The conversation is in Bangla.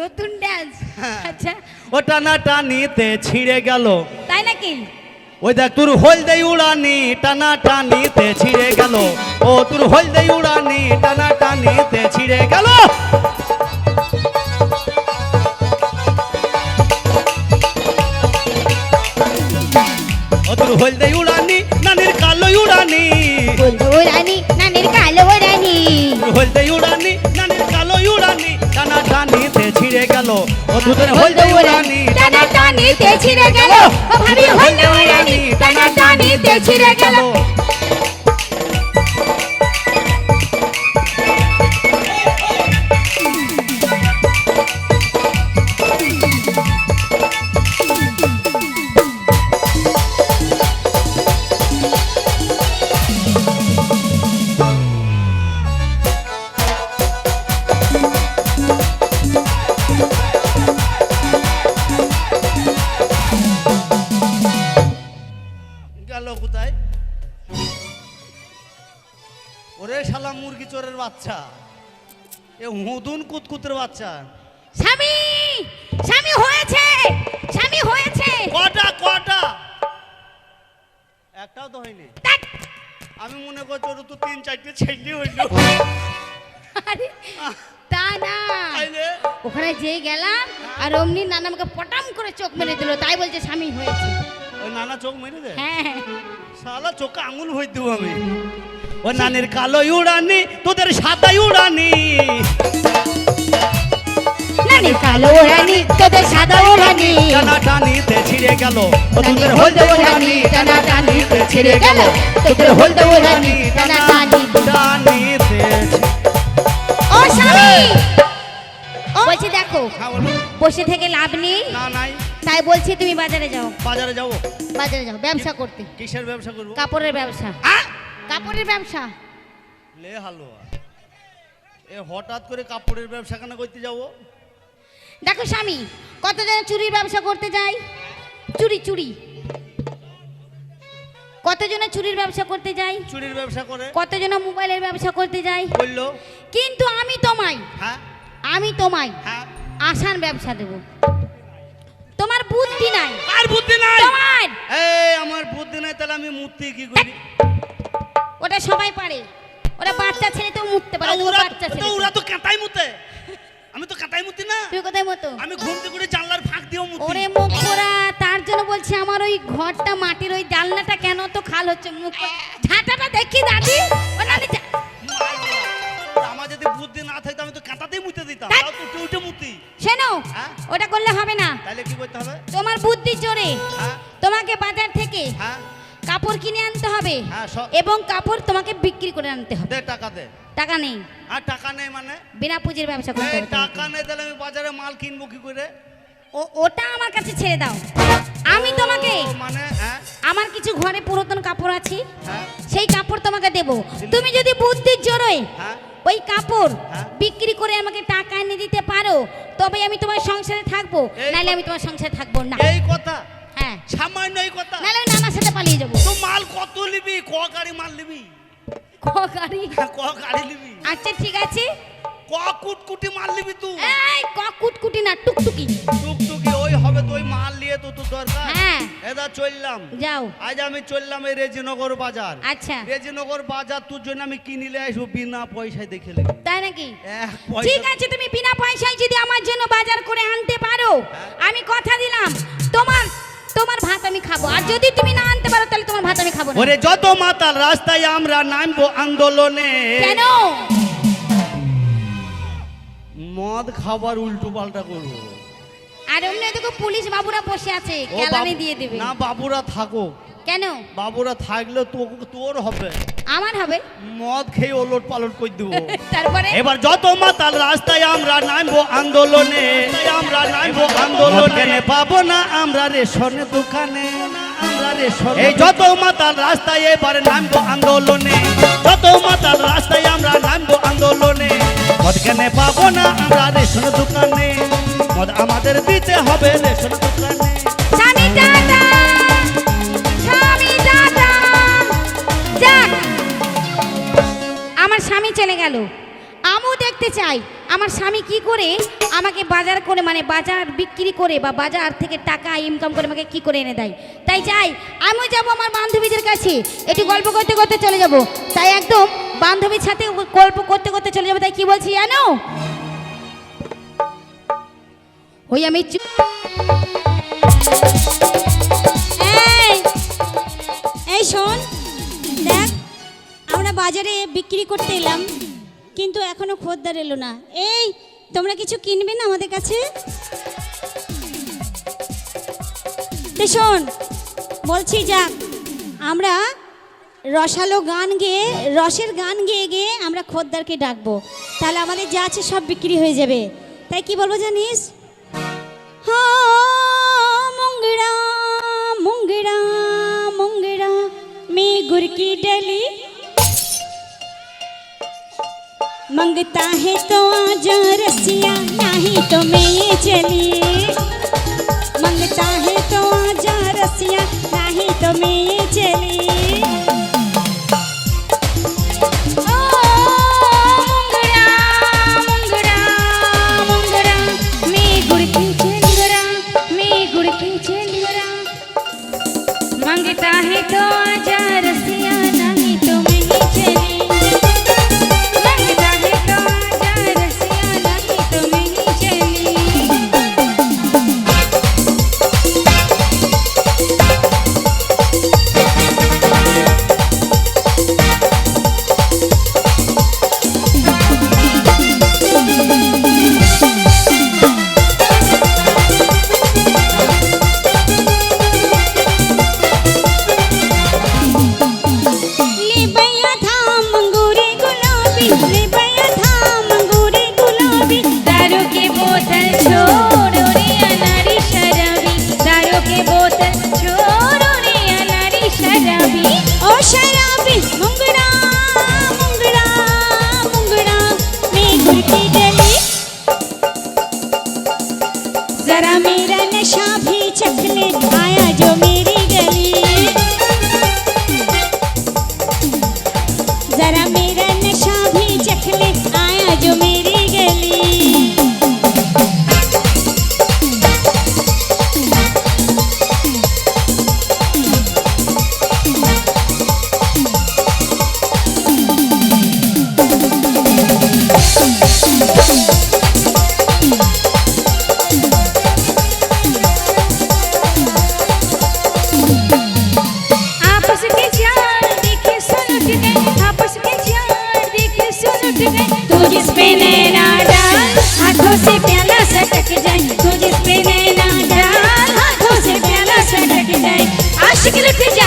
নতুন ড্যান্স আচ্ছা। ও টানা টানিতে ছিঁড়ে গেল। তাই নাকি? ওই দেখ তোর হলদে উড়ানি টানা টানিতে ছিঁড়ে গেল। ও তোর হলদে উড়ানি টানা টানিতে ছিঁড়ে গেল। ও তোর হলদে উড়ানি নানির কালো উড়ানি। বলব রানী নানের কালো তোর হলদে উড়ানি ছিঁড়ে গেল। অদ্ভুতের হলদে উড়ানি টানা টানিতে ছিঁড়ে গেল। ভাবি হলদে রানী টানা টানিতে ছিঁড়ে গেল। ওরে শালা মুরগি চোরের বাচ্চা। এ হুদুন কুতকুতের বাচ্চা। স্বামী স্বামী হয়েছে স্বামী হয়েছে। কটা কটা? একটাও তো হয়নি। আমি মনে করছি ওর তো তিন চারটে ছেলে হইল। আরে, তা না। ওখানে যেয়ে গেলাম আর অমনি নানা আমাকে পটাম করে চোখ মেরে দিল তাই বলছে স্বামী হয়েছে। ওই নানা চোখ মেরে দে? হ্যাঁ। শালা চোখে আঙুল হই দেবো আমি। ও নানির কালো উড়ানি তোদের সাদা উড়ানি। নানি কালো রানী তোদের সাদা রানী টানা টানিতে ছিঁড়ে গেল তোদের হলদে উড়ানি টানা টানিতে ছিঁড়ে গেল তোদের হলদে রানী টানা টানিতে ও স্বামী! বলছি দেখো হ্যাঁ বসে থেকে লাভ নেই। না নাই। তাই বলছি তুমি বাজারে যাও। বাজারে যাও বাজারে যাও ব্যবসা করতে। কিসের ব্যবসা করব? কাপড়ের ব্যবসা। আহ! কাপড়ের ব্যবসা? লে হালুয়া। এ হঠাৎ করে কাপড়ের ব্যবসা কেন করতে যাব? দেখো স্বামী কত কতজন চুরির ব্যবসা করতে যায়? চুরি চুরি। কতজন চুরির ব্যবসা করতে যায়? চুরির ব্যবসা করে। কতজন মোবাইলের ব্যবসা করতে যাই বলল। কিন্তু আমি তোমায় হ্যাঁ। আমি তোমায় হ্যাঁ। আসান ব্যবসা দেব। তোমার বুদ্ধি নাই। আর বুদ্ধি নাই? তোমার! এই আমার বুদ্ধি নাই তাহলে আমি মূর্তি কি করি? ওটা সবাই পারে। ওরা বাচ্চা ছেলে তো মুততে পারে ওরা বাচ্চা ছেলে ওরা তো কাঁটাই মুতে। আমি তো কাঁটাই মুতি না। তুমি কোথায় মতো? আমি ঘুমতে করে জানলার ফাঁক দিয়েও মুতি। ওরে মুখ পোড়া তার জন্য বলছি আমার ওই ঘরটা মাটির ওই জানলাটা কেন তো খাল হচ্ছে? মুখ। ঝাঁটাটা দেখি দাদি। ঝা- আমার যদি বুদ্ধি না থাকতো আমি তো কাঁটাতেই মুতে দিতাম। তাও তো উঠে উঠে মুতি। শোনো হ্যাঁ? ওটা করলে হবে না। তাহলে কি করতে হবে? তোমার বুদ্ধি জোরে হ্যাঁ? তোমাকে বাজার থেকে হ্যাঁ? কাপড় কিনে আনতে হবে হ্যাঁ, এবং কাপড় তোমাকে বিক্রি করে আনতে হবে। টাকা দে। টাকা নেই। আর টাকা নেই মানে? বিনা পুঁজির ব্যবসা করতে হবে টাকা নেই তাহলে আমি বাজারে মাল কিনবো কি করে? ও ওটা আমার কাছে ছেড়ে দাও। আমি তোমাকে মানে হ্যাঁ? আমার কিছু ঘরে পুরাতন কাপড় আছে হ্যাঁ। সেই কাপড় তোমাকে দেব। তুমি যদি বুদ্ধির জোরে ওই কাপড়। বিক্রি করে আমাকে টাকা এনে দিতে পারো তবে আমি তোমার সংসারে থাকব। নাহলে আমি তোমার সংসারে থাকব না। এই কথা হ্যাঁ। সামান্য এই কথা নাহলে নানার সাথে পালিয়ে যাব। তো মাল কত নিবি? ক গাড়ি মাল নিবি? ক গাড়ি? ক গাড়ি নিবি? আচ্ছা ঠিক আছে। ক কুটকুটি মাল নিবি তুই? এই ক কুটকুটি না টুকটুকি। টুকটুকি ওই হবে তো ওই মাল নিয়ে তো তোর দরকার। হ্যাঁ। এদা চললাম। যাও। আজ আমি চললাম এই রেজিনগর বাজার। আচ্ছা। রেজিনগর বাজার তোর জন্য আমি কিনিলে আসব বিনা পয়সায় দেখে নেব তাই নাকি? ঠিক আছে তুমি বিনা পয়সায় যদি আমার জন্য বাজার করে আনতে পারো আমি কথা দিলাম। তোমার তোমার ভাত আমি খাব। আর যদি তুমি না আনতে পারো তাহলে তোমার ভাত আমি খাব না। ওরে যত মাতাল রাস্তায় আমরা নামবো আন্দোলনে। কেন? মদ খাবার উল্টো পাল্টা করব। আর এমনি দেখো পুলিশ বাবুরা বসে আছে কেলানি দিয়ে দেবে। না বাবুরা থাকো কেন? বাবুরা থাকলে তোর হবে। আমার হবে। মদ খেয়ে ওলট পালট করে দেবো। তারপরে? এবার যত মাতাল রাস্তায় আমরা নামবো আন্দোলনে আমরা নামবো আন্দোলনে। পাবো না আমরা রেশনের দোকানে আমরা রেশন এই যত মাতাল রাস্তায় এবার নামবো আন্দোলনে যত মাতাল রাস্তায় আমরা নামবো আন্দোলনে। মদ কেনে পাবো না আমরা রেশন দোকানে মদ আমাদের দিতে হবে রেশন দোকানে। চাই আমার স্বামী কি করে আমাকে বাজার করে মানে বাজার বিক্রি করে বা বাজার থেকে টাকা ইনকাম করে আমাকে কি করে এনে দেয়? তাই চাই, আমিও যাব আমার বান্ধবীদের কাছে, একটু গল্প করতে করতে চলে যাব। তাই একদম বান্ধবীর সাথে গল্প করতে করতে চলে যাব। তাই কি বলছি জানো? ওই আমি এই শোন, দেখ, আমরা বাজারে বিক্রি করতে এলাম। কিন্তু এখনও খোদ্দার এলো না। এই, তোমরা কিছু কিনবে না আমাদের কাছে? শোন, বলছি যাক, আমরা রসালো গান গেয়ে, রসের গান গেয়ে গেয়ে আমরা খোদ্দারকে ডাকবো। তাহলে আমাদের যা আছে সব বিক্রি হয়ে যাবে। তাই কি বলব জানিস? মুঙ্গড়া মুঙ্গড়া মুঙ্গড়া মে গুরকি ডেলি मंगता है तो आजा रसिया, नहीं तो मैं ये चली। मंगता है तो आजा रसिया, नहीं तो मैं ये चली। that Take it, take it.